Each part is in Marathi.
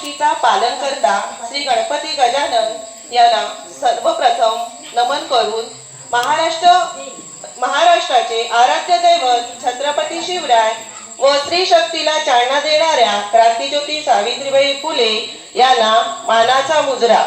गोष्टीचा पालन करता श्री गणपती गजानन यांना सर्वप्रथम नमन करून महाराष्ट्र महाराष्ट्राचे आराध्य दैवत छत्रपती शिवराय व स्त्री शक्तीला चालना देणाऱ्या क्रांतीज्योती सावित्रीबाई फुले यांना मानाचा मुजरा.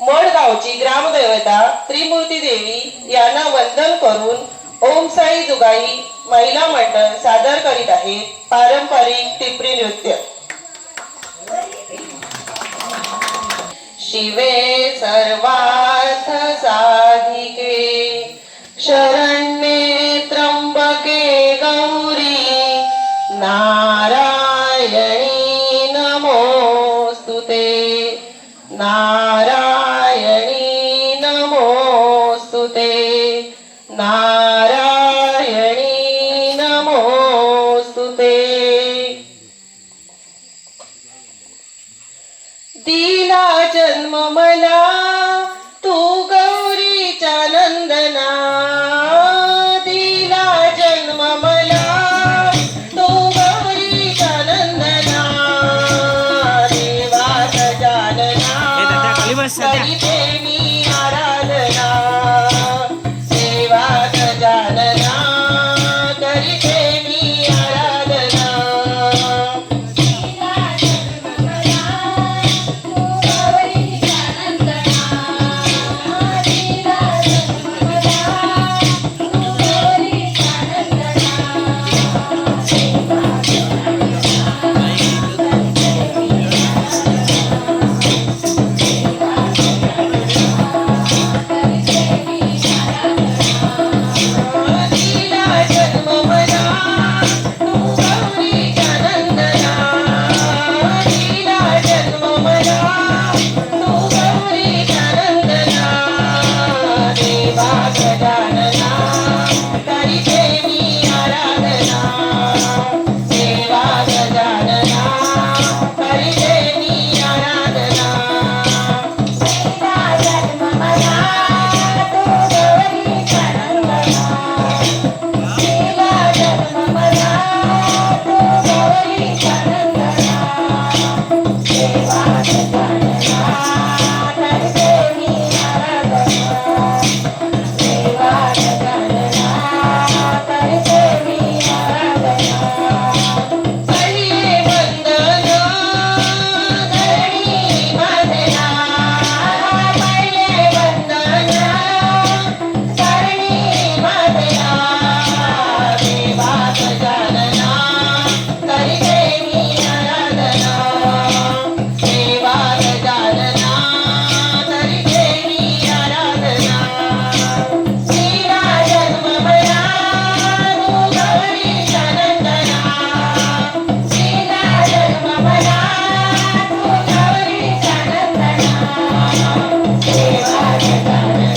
मडगावची ग्रामदेवता त्रिमूर्ती देवी यांना वंदन करून ओम साई जुगाई महिला मंडळ सादर करीत आहे पारंपरिक टिपरी नृत्य. शिवे सर्वार्थ साधिके शरण्ये त्र्यंबके गौरी। नारायणी नमोस्तुते नारायणी नमोस्तुते नारायणी नमोस्तुते दिला जन्म मला. hoje.